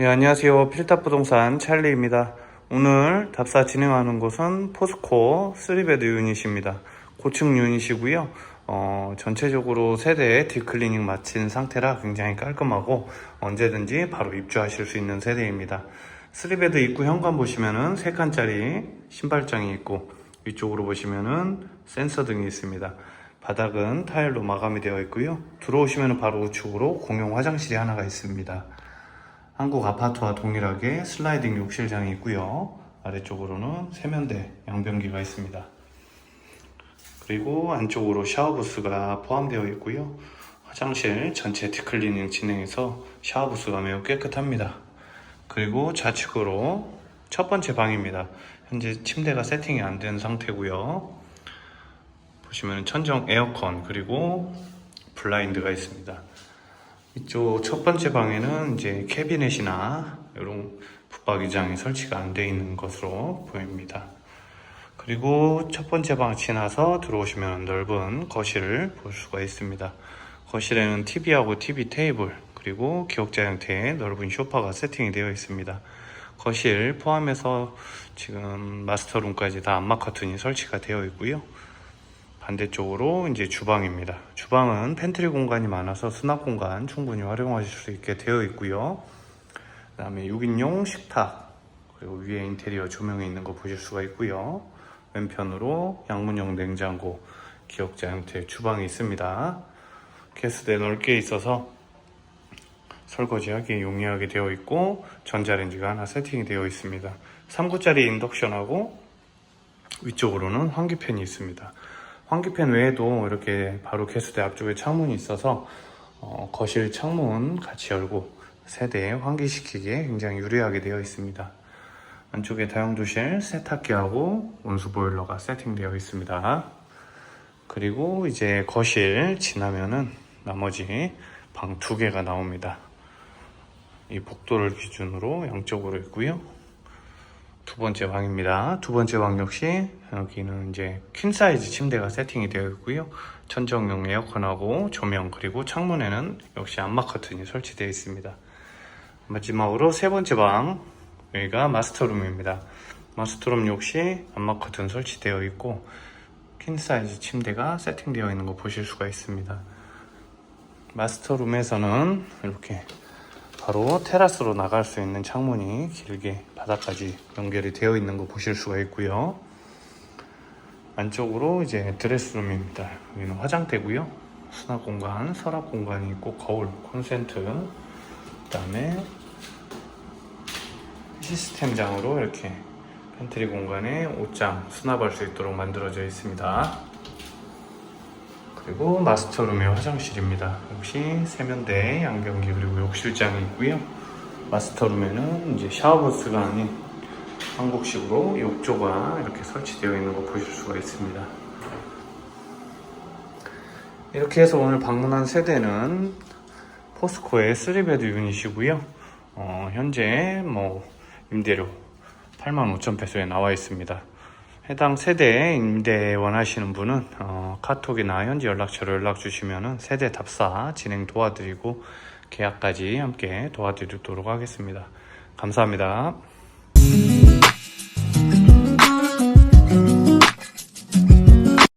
네, 안녕하세요. 필탑 부동산 찰리입니다. 오늘 답사 진행하는 곳은 포스코 3베드 유닛입니다. 고층 유닛이고요. 어, 전체적으로 세대 딥클리닝 마친 상태라 굉장히 깔끔하고 언제든지 바로 입주하실 수 있는 세대입니다. 3베드 입구 현관 보시면은 3칸짜리 신발장이 있고 위쪽으로 보시면은 센서 등이 있습니다. 바닥은 타일로 마감이 되어 있고요. 들어오시면 바로 우측으로 공용 화장실이 하나가 있습니다. 한국 아파트와 동일하게 슬라이딩 욕실장이 있고요. 아래쪽으로는 세면대 양변기가 있습니다. 그리고 안쪽으로 샤워부스가 포함되어 있고요. 화장실 전체 디클리닝 진행해서 샤워부스가 매우 깨끗합니다. 그리고 좌측으로 첫 번째 방입니다. 현재 침대가 세팅이 안 된 상태고요. 보시면 천정 에어컨 그리고 블라인드가 있습니다. 이쪽 첫 번째 방에는 이제 캐비넷이나 이런 붙박이장이 설치가 안돼 있는 것으로 보입니다. 그리고 첫 번째 방 지나서 들어오시면 넓은 거실을 볼 수가 있습니다. 거실에는 TV하고 TV 테이블 그리고 기역자 형태의 넓은 소파가 세팅이 되어 있습니다. 거실 포함해서 지금 마스터룸까지 다 암막 커튼이 설치가 되어 있고요. 반대쪽으로 이제 주방입니다. 주방은 팬트리 공간이 많아서 수납 공간 충분히 활용하실 수 있게 되어 있고요. 그 다음에 6인용 식탁, 그리고 위에 인테리어 조명이 있는 거 보실 수가 있고요. 왼편으로 양문형 냉장고, 기역자 형태의 주방이 있습니다. 게스대 넓게 있어서 설거지하기 용이하게 되어 있고 전자레인지가 하나 세팅이 되어 있습니다. 3구짜리 인덕션하고 위쪽으로는 환기팬이 있습니다. 환기팬 외에도 이렇게 바로 개수대 앞쪽에 창문이 있어서 어, 거실 창문 같이 열고 세대에 환기시키기에 굉장히 유리하게 되어 있습니다. 안쪽에 다용도실 세탁기하고 온수 보일러가 세팅되어 있습니다. 그리고 이제 거실 지나면은 나머지 방 두 개가 나옵니다. 이 복도를 기준으로 양쪽으로 있고요. 두 번째 방입니다. 두 번째 방 역시 여기는 이제 퀸 사이즈 침대가 세팅이 되어 있고요. 천정용 에어컨하고 조명 그리고 창문에는 역시 암막 커튼이 설치되어 있습니다. 마지막으로 세 번째 방 여기가 마스터룸입니다. 마스터룸 역시 암막 커튼 설치되어 있고 퀸 사이즈 침대가 세팅되어 있는 거 보실 수가 있습니다. 마스터룸에서는 이렇게 바로 테라스로 나갈 수 있는 창문이 길게 바닥까지 연결이 되어 있는 거 보실 수가 있고요. 안쪽으로 이제 드레스룸입니다. 여기는 화장대고요. 수납 공간, 서랍 공간이 있고 거울, 콘센트, 그다음에 시스템장으로 이렇게 팬트리 공간에 옷장 수납할 수 있도록 만들어져 있습니다. 그리고 마스터룸의 화장실입니다. 역시 세면대, 양변기 그리고 욕실장이 있고요. 마스터룸에는 이제 샤워부스가 아닌 한국식으로 욕조가 이렇게 설치되어 있는 거 보실 수가 있습니다. 이렇게 해서 오늘 방문한 세대는 포스코의 3베드 유닛이고요. 어, 현재 뭐 임대료 85,000 페소에 나와 있습니다. 해당 세대 임대 원하시는 분은 어, 카톡이나 현지 연락처로 연락 주시면 세대 답사 진행 도와드리고 계약까지 함께 도와드리도록 하겠습니다. 감사합니다.